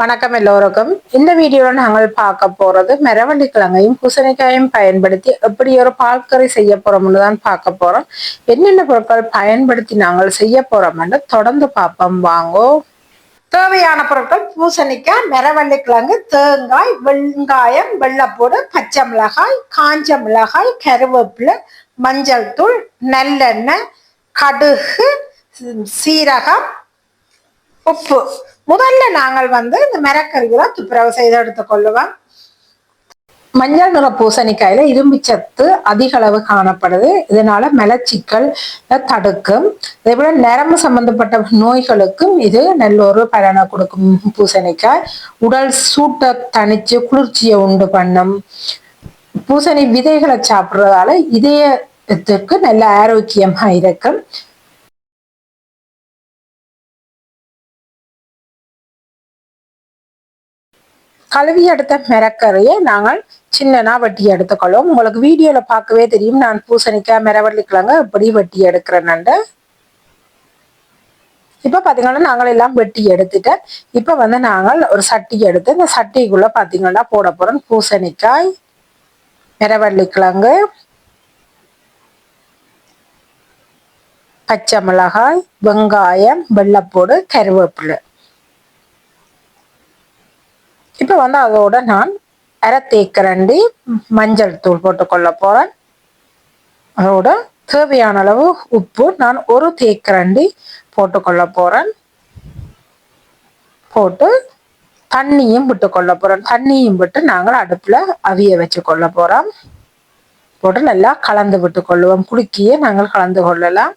வணக்கம் எல்லோருக்கும். இந்த வீடியோவில் நாங்கள் பார்க்க போறது மரவள்ளி கிழங்கையும் பூசணிக்காயும் பயன்படுத்தி எப்படி ஒரு பால்கறி செய்ய போகிறோம்னு தான் பார்க்க போறோம். என்னென்ன பொருட்கள் பயன்படுத்தி நாங்கள் செய்ய போகிறோம்னு தொடர்ந்து பார்ப்போம். வாங்கோ. தேவையான பொருட்கள் பூசணிக்காய் மெரவள்ளி கிழங்கு தேங்காய் வெங்காயம் வெள்ளப்பூடு பச்சை மிளகாய் காஞ்ச மிளகாய் கருவேப்பிலை மஞ்சள் தூள் நல்லெண்ணெய் கடுகு சீரகம் உப்பு. முதல்ல நாங்கள் வந்து இந்த மிரக்கறிகளை துப்புரவு செய்து எடுத்துக்கொள்ளுவோம் மஞ்சள் நிற பூசணிக்காயில இரும்புச்சத்து அதிக அளவு காணப்படுது. இதனால மலச்சிக்கல் தடுக்கும் அதே போல நரம்பு சம்பந்தப்பட்ட நோய்களுக்கும் இது நல்ல ஒரு பலனை கொடுக்கும் பூசணிக்காய். உடல் சூட்டை தணிச்சு குளிர்ச்சியை உண்டு பண்ணும். பூசணி விதைகளை சாப்பிட்றதால இதயத்துக்கு நல்ல ஆரோக்கியமா இருக்கும். கழுவி எடுத்த மிரக்கரையை நாங்கள் சின்னனா வெட்டி எடுத்துக்கொள்வோம். உங்களுக்கு வீடியோல பார்க்கவே தெரியும். நான் பூசணிக்காய் மிரவள்ளி கிழங்கு எப்படி வெட்டி எடுக்கிறேன்னு இப்ப பாத்தீங்கன்னா நாங்கள் எல்லாம் வெட்டி எடுத்துட்டு இப்போ வந்து நாங்கள் ஒரு சட்டி எடுத்து இந்த சட்டிக்குள்ளே பார்த்தீங்கன்னா போட போகிறோம் பூசணிக்காய் மிரவள்ளி கிழங்கு பச்சை மிளகாய் வெங்காயம் வெள்ளப்பூடு கருவேப்பிலை. இப்போ வந்து அதோட நான் அரை தேக்கரண்டி மஞ்சள் தூள் போட்டுக்கொள்ள போறேன். அதோட தேவையான அளவு உப்பு நான் ஒரு தேக்கரண்டி போட்டுக்கொள்ள போறேன். போட்டு தண்ணியும் விட்டு கொள்ள போகிறோம் தண்ணியும் விட்டு நாங்கள் அடுப்புல அவிய வச்சு கொள்ள போறோம். போட்டு நல்லா கலந்து விட்டு கொள்ளுவோம் குலுக்கியே நாங்கள் கலந்து கொள்ளலாம்.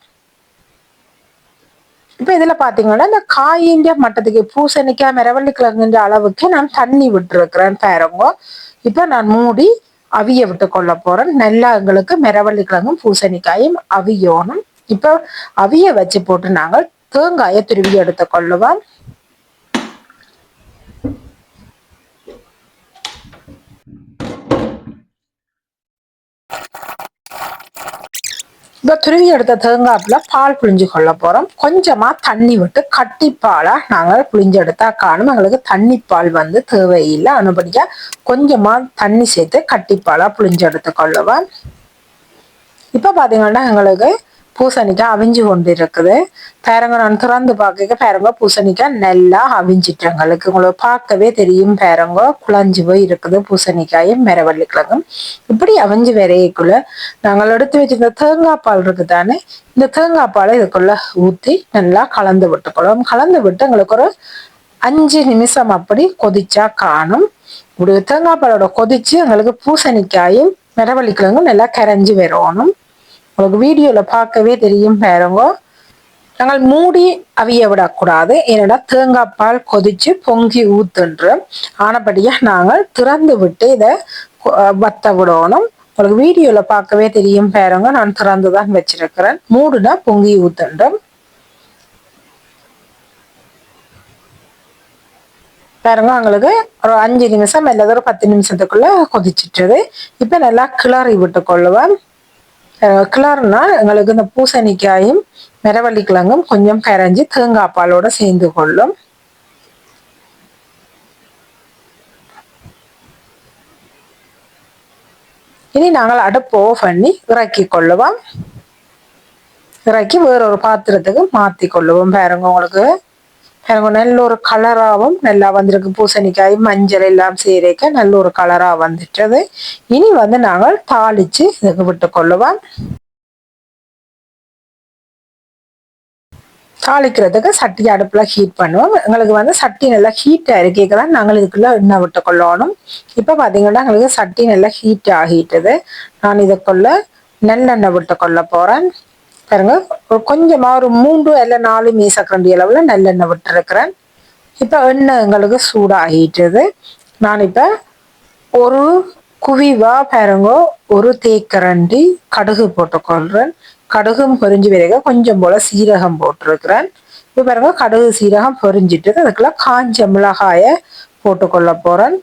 இப்போ இதில் பார்த்தீங்கன்னா இந்த காயின்ற மட்டத்துக்கு பூசணிக்காய் மிரவள்ளி கிழங்குன்ற அளவுக்கு நான் தண்ணி விட்டுருக்கிறேன் பாருங்க. இப்போ நான் மூடி அவிய விட்டு கொள்ள போறேன். நல்லா எங்களுக்கு மிரவள்ளி கிழங்கும் பூசணிக்காயும் அவியோனும். இப்போ அவிய வச்சு போட்டு நாங்கள் தேங்காயை துருவி எடுத்து கொள்ளுவோம். இப்போ துருவி எடுத்த தேங்காப்புல பால் புளிஞ்சு கொள்ள போறோம். கொஞ்சமா தண்ணி விட்டு கட்டிப்பாலா நாங்கள் புளிஞ்சு எடுத்தா காணும். எங்களுக்கு தண்ணி பால் வந்து தேவையில்லை. அனுபடியா கொஞ்சமா தண்ணி சேர்த்து கட்டிப்பாலா புளிஞ்சு எடுத்து கொள்ளுவோம். இப்ப பாத்தீங்கன்னா எங்களுக்கு பூசணிக்காய் அவிஞ்சு கொண்டு இருக்குது பேரங்க நான் திறந்து பார்க்க பேரங்க பூசணிக்காய் நல்லா அவிஞ்சிட்டு எங்களுக்கு உங்களுக்கு பார்க்கவே தெரியும் பேரங்க குழஞ்சு போய் இருக்குது பூசணிக்காயும் மெரவள்ளி கிழங்கும் இப்படி அவிஞ்சு விரையக்குள்ள நாங்கள் எடுத்து வச்சிருந்த தேங்காய் பால் இருக்குதானே இந்த தேங்காய் பாலை இதுக்குள்ள ஊற்றி நல்லா கலந்து விட்டுக்கொள்ளும். கலந்து விட்டு எங்களுக்கு ஒரு அஞ்சு நிமிஷம் அப்படி கொதிச்சா காணும். இப்படி தேங்காய் பாலோட கொதிச்சு எங்களுக்கு பூசணிக்காயும் மிரவள்ளி கிழங்கும் நல்லா கரைஞ்சி வரணும். உங்களுக்கு வீடியோவில் பார்க்கவே தெரியும் பாருங்க. நாங்கள் மூடி அவிய விடக்கூடாது. ஏன்னா தேங்காய் பால் கொதிச்சு பொங்கி ஊத்துன்றோம் ஆனபடியாக நாங்கள் திறந்து விட்டு இதை வத்த விடணும். உங்களுக்கு வீடியோவில் பார்க்கவே தெரியும் பாருங்க. நான் திறந்து தான் வச்சிருக்கிறேன். மூடுனா பொங்கி ஊத்துன்றோம் பாருங்க உங்களுக்கு ஒரு அஞ்சு நிமிஷம் அல்லது ஒரு பத்து நிமிஷத்துக்குள்ள கொதிச்சிட்டது. இப்போ நல்லா கிளறி விட்டு கொள்ளுவேன் கிளறுனா எங்களுக்கு இந்த பூசணிக்காயும் மிரவள்ளி கிழங்கும் கொஞ்சம் கரைஞ்சி தேங்காய் பாலோட சேர்ந்து கொள்ளும். இனி நாங்கள் அடுப்பு ஓஃப் பண்ணி இறக்கி கொள்ளுவோம். இறக்கி வேறொரு பாத்திரத்துக்கு மாற்றி கொள்ளுவோம் பாருங்க உங்களுக்கு. எனக்கு நல்ல ஒரு கலராகவும் நல்லா வந்திருக்கு. பூசணிக்காய் மஞ்சள் எல்லாம் சேரைக்க நல்ல ஒரு கலராக வந்துட்டது. இனி வந்து நாங்கள் தாளித்து இதுக்கு விட்டு கொள்ளுவோம் தாளிக்கிறதுக்கு சட்டி அடுப்பில் ஹீட் பண்ணுவோம். எங்களுக்கு வந்து சட்டி நல்லா ஹீட் ஆயிருக்கேக்கு தான் நாங்கள் இதுக்குள்ளே எண்ணெய் விட்டு கொள்ளணும் இப்போ பார்த்தீங்கன்னா எங்களுக்கு சட்டி நல்லா ஹீட் ஆகிட்டது. நான் இதுக்குள்ளே நல்லெண்ணெய் விட்டு கொள்ள போகிறேன் பாருங்க. ஒரு கொஞ்சமா ஒரு மூன்று இல்லை நாலு மீசக்கரண்டி அளவில் நல்லெண்ணெய் விட்டுருக்கிறேன். இப்போ எண்ணெய் எங்களுக்கு சூடாகிட்டது. நான் இப்போ ஒரு குவிவா பாருங்க ஒரு தேக்கரண்டி கடுகு போட்டுக்கொள்கிறேன் கடுகும் பொரிஞ்சு விரைக கொஞ்சம் போல் சீரகம் போட்டிருக்கிறேன். இப்போ பாருங்க கடுகு சீரகம் பொரிஞ்சிட்டு அதுக்குள்ள காஞ்ச மிளகாயை போட்டுக்கொள்ள போகிறேன்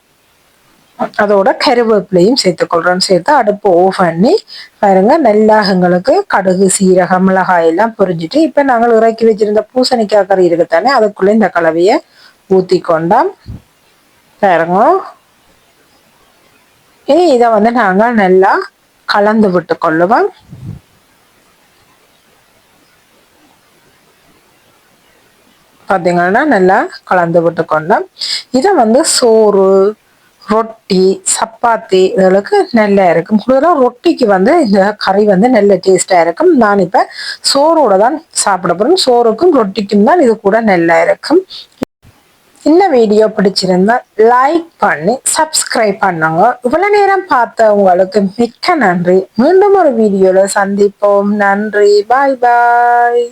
அதோட கருவேப்பிலையும் சேர்த்துக்கொள்றேன் சேர்த்து அடுப்பு ஓஃப் பண்ணி பாருங்க நல்லா எங்களுக்கு கடுகு சீரகம் மிளகாய் எல்லாம் பொரிஞ்சிட்டு இப்ப நாங்கள் இறக்கி வச்சிருந்த பூசணிக்காய் கறி இருக்குத்தானே அதுக்குள்ள இந்த கலவையை ஊத்தி கொண்டோம் பாருங்க. இனி இதை வந்து நாங்கள் நல்லா கலந்து விட்டு கொள்ளுவோம் பார்த்தீங்கன்னா நல்லா கலந்து விட்டு கொண்டோம் இதை வந்து சோறு ரொட்டி சப்பாத்தி இதுகளுக்கு நல்லா இருக்கும் கூடுதலாக ரொட்டிக்கு வந்து இந்த கறி வந்து நல்ல டேஸ்டாக இருக்கும். நான் இப்போ சோறோட தான் சாப்பிட போகிறேன் சோறுக்கும் ரொட்டிக்கும் தான் இது கூட நல்லா இருக்கும் இந்த வீடியோ பிடிச்சிருந்தா லைக் பண்ணி சப்ஸ்கிரைப் பண்ணுங்க. இவ்வளோ நேரம் பார்த்த உங்களுக்கு மிக்க நன்றி. மீண்டும் ஒரு வீடியோவில் சந்திப்போம். நன்றி. பாய் பாய்